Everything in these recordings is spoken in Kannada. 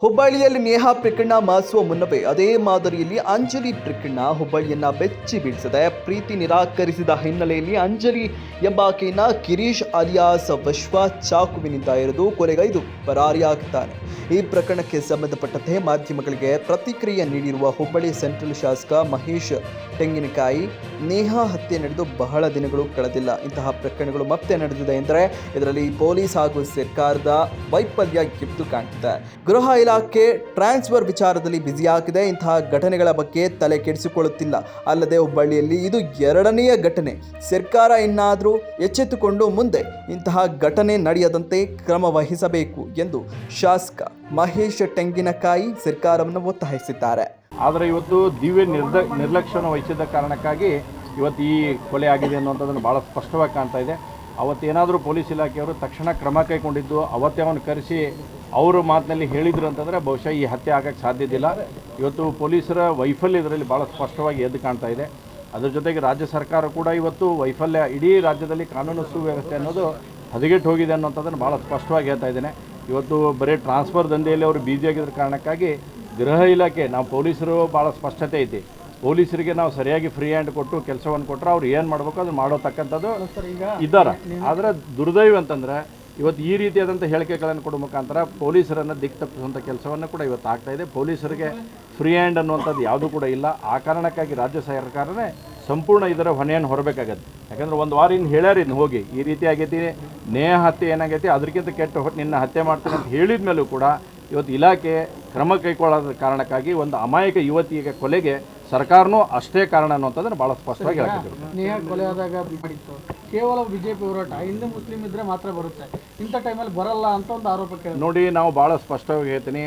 ಹುಬ್ಬಳ್ಳಿಯಲ್ಲಿ ನೇಹಾ ಪ್ರಕರಣ ಮಾಸುವ ಮುನ್ನವೇ ಅದೇ ಮಾದರಿಯಲ್ಲಿ ಅಂಜಲಿ ಪ್ರಕರಣ ಹುಬ್ಬಳ್ಳಿಯನ್ನ ಬೆಚ್ಚಿ ಬೀಳಿಸಿದೆ. ಪ್ರೀತಿ ನಿರಾಕರಿಸಿದ ಹಿನ್ನೆಲೆಯಲ್ಲಿ ಅಂಜಲಿ ಎಂಬಾಕೆಯನ್ನ ಗಿರೀಶ್ ಅಲಿಯಾಸ್ ವಿಶ್ವ ಚಾಕುವಿನಿಂದ ಇರಿದು ಕೊಲೆಗೈದು ಪರಾರಿಯಾಗಿದ್ದಾನೆ. ಈ ಪ್ರಕರಣಕ್ಕೆ ಸಂಬಂಧಪಟ್ಟಂತೆ ಮಾಧ್ಯಮಗಳಿಗೆ ಪ್ರತಿಕ್ರಿಯೆ ನೀಡಿರುವ ಹುಬ್ಬಳ್ಳಿ ಸೆಂಟ್ರಲ್ ಶಾಸಕ ಮಹೇಶ್ ತೆಂಗಿನಕಾಯಿ, ನೇಹಾ ಹತ್ಯೆ ನಡೆದು ಬಹಳ ದಿನಗಳು ಕಳೆದಿಲ್ಲ. ಇಂತಹ ಪ್ರಕರಣಗಳು ಮತ್ತೆ ನಡೆದಿದೆ. ಎಂದರೆ, ಇದರಲ್ಲಿ ಪೊಲೀಸ್ ಹಾಗೂ ಸರ್ಕಾರದ ವೈಫಲ್ಯ ಎದ್ದು ಕಾಣ್ತಿದೆ. ಗೃಹ ಟ್ರಾನ್ಸ್ಫರ್ ವಿಚಾರದಲ್ಲಿ ಬ್ಯುಸಿಯಾಗಿದೆ ಇಂತಹ ಘಟನೆಗಳ ಬಗ್ಗೆ ತಲೆ ಕೆಡಿಸಿಕೊಳ್ಳುತ್ತಿಲ್ಲ. ಅಲ್ಲದೆ ಹುಬ್ಬಳ್ಳಿಯಲ್ಲಿ ಇದು ಎರಡನೆಯ ಘಟನೆ. ಸರ್ಕಾರ ಇನ್ನಾದರೂ ಎಚ್ಚೆತ್ತುಕೊಂಡು ಮುಂದೆ ಇಂತಹ ಘಟನೆ ನಡೆಯದಂತೆ ಕ್ರಮ ವಹಿಸಬೇಕು ಎಂದು ಶಾಸಕ ಮಹೇಶ್ ತೆಂಗಿನಕಾಯಿ ಸರ್ಕಾರವನ್ನು ಒತ್ತಾಯಿಸಿದ್ದಾರೆ. ಆದರೆ ಇವತ್ತು ದಿವ್ಯ ನಿರ್ದ, ನಿರ್ಲಕ್ಷ್ಯವನ್ನು ವಹಿಸಿದ ಕಾರಣಕ್ಕಾಗಿ ಇವತ್ತು ಈ ಕೊಲೆ ಆಗಿದೆ ಅನ್ನುವಂಥದ್ದನ್ನು ಭಾಳ ಸ್ಪಷ್ಟವಾಗಿ ಕಾಣ್ತಾ ಇದೆ. ಅವತ್ತೇನಾದರೂ ಪೊಲೀಸ್ ಇಲಾಖೆಯವರು ತಕ್ಷಣ ಕ್ರಮ ಕೈಗೊಂಡಿದ್ದು ಅವತ್ತೇ ಅವನು ಕರೆಸಿ ಅವರ ಮಾತಿನಲ್ಲಿ ಹೇಳಿದ್ರು ಅಂತಂದರೆ ಬಹುಶಃ ಈ ಹತ್ಯೆ ಆಗೋಕ್ಕೆ ಸಾಧ್ಯದಿಲ್ಲ ಇವತ್ತು ಪೊಲೀಸರ ವೈಫಲ್ಯ ಇದರಲ್ಲಿ ಭಾಳ ಸ್ಪಷ್ಟವಾಗಿ ಎದ್ದು ಕಾಣ್ತಾ ಇದೆ. ಅದ್ರ ಜೊತೆಗೆ ರಾಜ್ಯ ಸರ್ಕಾರ ಕೂಡ ಇವತ್ತು ವೈಫಲ್ಯ ಇಡೀ ರಾಜ್ಯದಲ್ಲಿ ಕಾನೂನು ಸುವ್ಯವಸ್ಥೆ ಅನ್ನೋದು ಹದಗೆಟ್ಟು ಹೋಗಿದೆ ಅನ್ನೋಂಥದ್ದನ್ನು ಭಾಳ ಸ್ಪಷ್ಟವಾಗಿ ಹೇಳ್ತಾ ಇದ್ದೇನೆ. ಇವತ್ತು ಬರೀ ಟ್ರಾನ್ಸ್ಫರ್ ದಂಧೆಯಲ್ಲಿ ಅವರು ಬ್ಯುಸಿ ಕಾರಣಕ್ಕಾಗಿ ಗೃಹ ಇಲಾಖೆ, ನಾವು ಪೊಲೀಸರು ಭಾಳ ಸ್ಪಷ್ಟತೆ ಐತಿ. ಪೊಲೀಸರಿಗೆ ನಾವು ಸರಿಯಾಗಿ ಫ್ರೀ ಹ್ಯಾಂಡ್ ಕೊಟ್ಟು ಕೆಲಸವನ್ನು ಕೊಟ್ಟರೆ ಅವ್ರು ಏನು ಮಾಡಬೇಕು ಅದು ಮಾಡೋತಕ್ಕಂಥದ್ದು ಇದ್ದಾರೆ. ಆದರೆ ದುರ್ದೈವ ಅಂತಂದರೆ ಇವತ್ತು ಈ ರೀತಿಯಾದಂಥ ಹೇಳಿಕೆಗಳನ್ನು ಕೊಡೋ ಮುಖಾಂತರ ಪೊಲೀಸರನ್ನು ದಿಕ್ಕು ತಪ್ಪಿಸುವಂಥ ಕೆಲಸವನ್ನು ಕೂಡ ಇವತ್ತು ಆಗ್ತಾ ಇದೆ. ಪೊಲೀಸರಿಗೆ ಫ್ರೀ ಹ್ಯಾಂಡ್ ಅನ್ನುವಂಥದ್ದು ಯಾವುದೂ ಕೂಡ ಇಲ್ಲ. ಆ ಕಾರಣಕ್ಕಾಗಿ ರಾಜ್ಯ ಸರ್ಕಾರನೇ ಸಂಪೂರ್ಣ ಇದರ ಹೊಣೆಯನ್ನು ಹೊರಬೇಕಾಗತ್ತೆ. ಯಾಕಂದ್ರೆ ಒಂದು ವಾರ ಇನ್ನು ಹೇಳ್ಯಾರ ಇನ್ನು ಹೋಗಿ. ಈ ರೀತಿ ಆಗೈತಿ ನೇಹ ಹತ್ಯೆ ಏನಾಗೈತಿ ಅದಕ್ಕಿಂತ ಕೆಟ್ಟ ಹೊಟ್ಟು ನಿನ್ನ ಹತ್ಯೆ ಮಾಡ್ತೀನಿ ಅಂತ ಹೇಳಿದ ಮೇಲೂ ಕೂಡ ಇವತ್ತು ಇಲಾಖೆ ಕ್ರಮ ಕೈಗೊಳ್ಳದ ಕಾರಣಕ್ಕಾಗಿ ಒಂದು ಅಮಾಯಕ ಯುವತಿಯ ಕೊಲೆಗೆ ಸರ್ಕಾರನೂ ಅಷ್ಟೇ ಕಾರಣ ಅನ್ನುವಂಥದ್ದನ್ನು ಭಾಳ ಸ್ಪಷ್ಟವಾಗಿ ಹೇಳಕ್ಕೆ ನೇಹ ಕೊಲೆ ಆದಾಗ ಮಾಡಿತ್ತು ಕೇವಲ ಬಿಜೆಪಿ ಹೋರಾಟ ಹಿಂದೂ ಮುಸ್ಲಿಂ ಇದ್ರೆ ಮಾತ್ರ ಬರುತ್ತೆ. ಇಂಥ ಟೈಮಲ್ಲಿ ಬರಲ್ಲ ಅಂತ ಒಂದು ಆರೋಪ ಕೇಳಿ ನೋಡಿ ನಾವು ಭಾಳ ಸ್ಪಷ್ಟವಾಗಿ ಹೇಳ್ತೀನಿ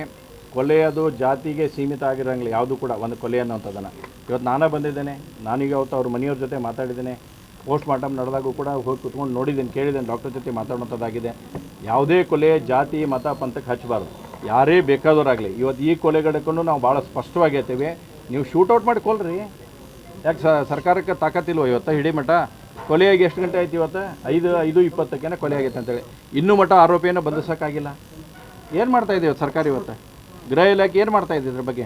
ಕೊಲೆಯದು ಜಾತಿಗೆ ಸೀಮಿತ ಆಗಿರೋಂಗಿಲ್ಲ ಯಾವುದು ಕೂಡ ಒಂದು ಕೊಲೆ ಅನ್ನೋಂಥದ್ದನ್ನು ಇವತ್ತು ನಾನೇ ಬಂದಿದ್ದೇನೆ ನಾನೀಗ ಅವತ್ತು ಅವ್ರ ಮನೆಯವ್ರ ಜೊತೆ ಮಾತಾಡಿದ್ದೇನೆ ಪೋಸ್ಟ್ ಮಾರ್ಟಮ್ ನಡೆದಾಗೂ ಕೂಡ ಹೋಗಿ ಕುತ್ಕೊಂಡು ನೋಡಿದ್ದೀನಿ ಕೇಳಿದ್ದೇನೆ ಡಾಕ್ಟರ್ ಜೊತೆ ಮಾತಾಡುವಂಥದ್ದಾಗಿದೆ. ಯಾವುದೇ ಕೊಲೆ ಜಾತಿ ಮತ ಪಂಥಕ್ಕೆ ಹಚ್ಚಬಾರ್ದು. ಯಾರೇ ಬೇಕಾದವರಾಗಲಿ ಇವತ್ತು ಈ ಕೊಲೆಗಡಕ್ಕೂ ನಾವು ಭಾಳ ಸ್ಪಷ್ಟವಾಗಿ ಹೇಳ್ತೇವೆ ನೀವು ಶೂಟೌಟ್ ಮಾಡಿ ಕೊಲ್ರಿ. ಯಾಕೆ ಸರ್ಕಾರಕ್ಕೆ ತಾಕತ್ತಿಲ್ವ ಇವತ್ತು? ಹಿಡಿ ಮಠ. ಕೊಲೆಯಾಗಿ ಎಷ್ಟು ಗಂಟೆ ಆಯ್ತು ಇವತ್ತು? ಐದು ಐದು ಇಪ್ಪತ್ತಕ್ಕೇನೆ ಕೊಲೆ ಆಗೈತೆ ಅಂತೇಳಿ ಇನ್ನೂ ಮಠ ಆರೋಪಿಯನ್ನು ಬಂಧಿಸೋಕ್ಕಾಗಿಲ್ಲ. ಏನು ಮಾಡ್ತಾ ಇದ್ದೀವಿ ಇವತ್ತು ಸರ್ಕಾರ ಇವತ್ತು? ಗೃಹ ಇಲಾಖೆ ಏನು ಮಾಡ್ತಾ ಇದೆ ಇದ್ರ ಬಗ್ಗೆ?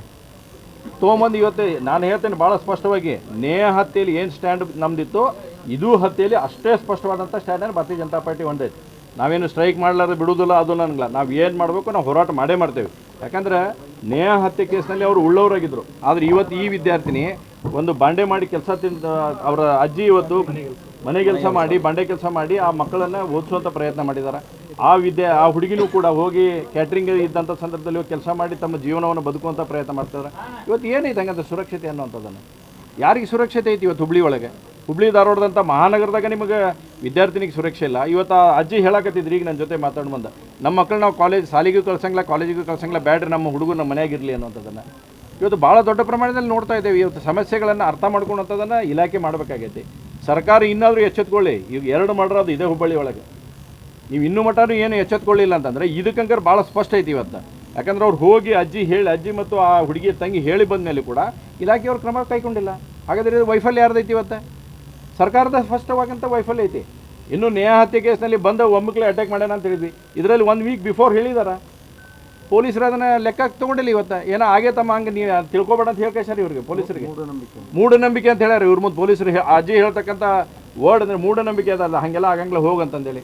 ತೊಗೊಂಬಂದು ಇವತ್ತು, ನಾನು ಹೇಳ್ತೇನೆ ಭಾಳ ಸ್ಪಷ್ಟವಾಗಿ ನೇ ಹತ್ಯೆಯಲ್ಲಿ ಏನು ಸ್ಟ್ಯಾಂಡ್ ನಮ್ದಿತ್ತು, ಇದು ಹತ್ಯೆಯಲ್ಲಿ ಅಷ್ಟೇ ಸ್ಪಷ್ಟವಾದಂಥ ಸ್ಟ್ಯಾಂಡನ್ನು ಭಾರತೀಯ ಜನತಾ ಪಾರ್ಟಿ ಹೊಂದೈತೆ ನಾವೇನು ಸ್ಟ್ರೈಕ್ ಮಾಡಲಾರ್ದು ಬಿಡುವುದಿಲ್ಲ, ಅದು ನನಗಿಲ್ಲ. ನಾವು ಏನು ಮಾಡಬೇಕು, ನಾವು ಹೋರಾಟ ಮಾಡೇ ಮಾಡ್ತೇವೆ. ಯಾಕಂದ್ರೆ ನೇಹ ಹತ್ಯೆ ಕೇಸ್ನಲ್ಲಿ ಅವರು ಉಳ್ಳವರಾಗಿದ್ದರು ಆದರೆ ಇವತ್ತು ಈ ವಿದ್ಯಾರ್ಥಿನಿ ಒಂದು ಬಾಂಡೆ ಮಾಡಿ ಕೆಲಸ ತಿಂದ, ಅವರ ಅಜ್ಜಿ ಇವತ್ತು ಮನೆ ಕೆಲಸ ಮಾಡಿ, ಬಾಂಡೆ ಕೆಲಸ ಮಾಡಿ ಆ ಮಕ್ಕಳನ್ನು ಓದಿಸುವಂಥ ಪ್ರಯತ್ನ ಮಾಡಿದ್ದಾರೆ ಆ ವಿದ್ಯೆ, ಆ ಹುಡುಗಿನೂ ಕೂಡ ಹೋಗಿ ಕ್ಯಾಟ್ರಿಂಗ್ ಇದ್ದಂಥ ಸಂದರ್ಭದಲ್ಲಿ ಕೆಲಸ ಮಾಡಿ ತಮ್ಮ ಜೀವನವನ್ನು ಬದುಕುವಂಥ ಪ್ರಯತ್ನ ಮಾಡ್ತಾರೆ ಇವತ್ತು ಏನೈತೆ ಹಂಗಂದ್ರೆ ಸುರಕ್ಷತೆ ಅನ್ನುವಂಥದ್ದನ್ನು? ಯಾರಿಗೆ ಸುರಕ್ಷತೆ ಐತಿ ಇವತ್ತು ಹುಬ್ಳಿ ಒಳಗೆ? ಹುಬ್ಳಿ ಧಾರವಾಡದಂಥ ಮಹಾನಗರದಾಗ ನಿಮಗೆ ವಿದ್ಯಾರ್ಥಿನಿಗೆ ಸುರಕ್ಷೆ ಇಲ್ಲ. ಇವತ್ತು ಆ ಅಜ್ಜಿ ಹೇಳಕತ್ತಿದ್ರಿ, ಈಗ ನನ್ನ ಜೊತೆ ಮಾತಾಡಿ ಬಂದ ನಮ್ಮ ಮಕ್ಕಳು ನಾವು ಕಾಲೇಜ್ ಶಾಲೆಗೂ ಕಳ್ಸಂಗಿಲ್ಲ, ಕಾಲೇಜಿಗೂ ಕಳ್ಸಂಗಿಲ್ಲ, ಬ್ಯಾಡ್ರಿ ನಮ್ಮ ಹುಡುಗರು ನಮ್ಮ ಮನೆಯಾಗಿರಲಿ ಅನ್ನೋಂಥದ್ದನ್ನು. ಇವತ್ತು ಭಾಳ ದೊಡ್ಡ ಪ್ರಮಾಣದಲ್ಲಿ ನೋಡ್ತಾ ಇದ್ದೇವೆ, ಇವತ್ತು ಸಮಸ್ಯೆಗಳನ್ನು ಅರ್ಥ ಮಾಡ್ಕೊಳ್ಳೋಂಥದ್ದನ್ನು ಇಲಾಖೆ ಮಾಡಬೇಕಾಗೈತಿ. ಸರ್ಕಾರ ಇನ್ನಾದರೂ ಎಚ್ಚೆತ್ಕೊಳ್ಳಿ, ಈಗ ಎರಡು ಮಾಡಿರೋದು ಇದೇ ಹುಬ್ಬಳ್ಳಿ ಒಳಗೆ. ನೀವು ಇನ್ನೂ ಮಟ್ಟನೂ ಏನು ಎಚ್ಚೆತ್ಕೊಳ್ಳಿಲ್ಲ ಅಂತಂದರೆ ಇದಕ್ಕಂಕರ್ ಭಾಳ ಸ್ಪಷ್ಟ ಐತಿ ಇವತ್ತು. ಯಾಕಂದ್ರೆ ಅವ್ರು ಹೋಗಿ ಅಜ್ಜಿ ಹೇಳಿ, ಅಜ್ಜಿ ಮತ್ತು ಆ ಹುಡುಗಿ ತಂಗಿ ಹೇಳಿ ಬಂದ ಮೇಲೆ ಕೂಡ ಇಲಾಖೆಯವ್ರು ಕ್ರಮ ಕೈಗೊಂಡಿಲ್ಲ. ಹಾಗಾದರೆ ಇದು ವೈಫಲ್ಯ ಯಾರ್ದೈತಿ ಇವತ್ತು? ಸರ್ಕಾರದ ಸ್ಪಷ್ಟವಾಗಂಥ ವೈಫಲ್ಯ ಐತಿ. ಇನ್ನು ನೇಹ ಹತ್ಯೆ ಕೇಸ್ನಲ್ಲಿ ಬಂದ ಒಮ್ಮಕ್ಲೆ ಅಟ್ಯಾಕ್ ಮಾಡ್ಯಾನ ಅಂತ ಹೇಳಿದ್ವಿ. ಇದರಲ್ಲಿ ಒಂದು ವೀಕ್ ಬಿಫೋರ್ ಹೇಳಿದಾರ. ಪೊಲೀಸರು ಅದನ್ನು ಲೆಕ್ಕ ತೊಗೊಂಡಿಲ್ಲ ಇವತ್ತು. ಏನೋ ಆಗೇ ತಮ್ಮ ಹಂಗೆ ನೀವು ತಿಳ್ಕೊಬೇಡ ಅಂತ ಹೇಳ್ಕೇಶಾರ ಇವ್ರಿಗೆ ಪೊಲೀಸರಿಗೆ. ಮೂಢನಂಬಿಕೆ ಅಂತ ಹೇಳ್ಯಾರ ಇವ್ರ ಮುಂದೆ ಪೊಲೀಸರು ಅಜ್ಜಿ ಹೇಳ್ತಕ್ಕಂಥ ವರ್ಡ್ ಅಂದರೆ ಮೂಢನಂಬಿಕೆ ಅದಲ್ಲ. ಹಾಗೆಲ್ಲ ಆಗಂಗಿಲ್ಲ ಹೋಗಂತಂದೇಳಿ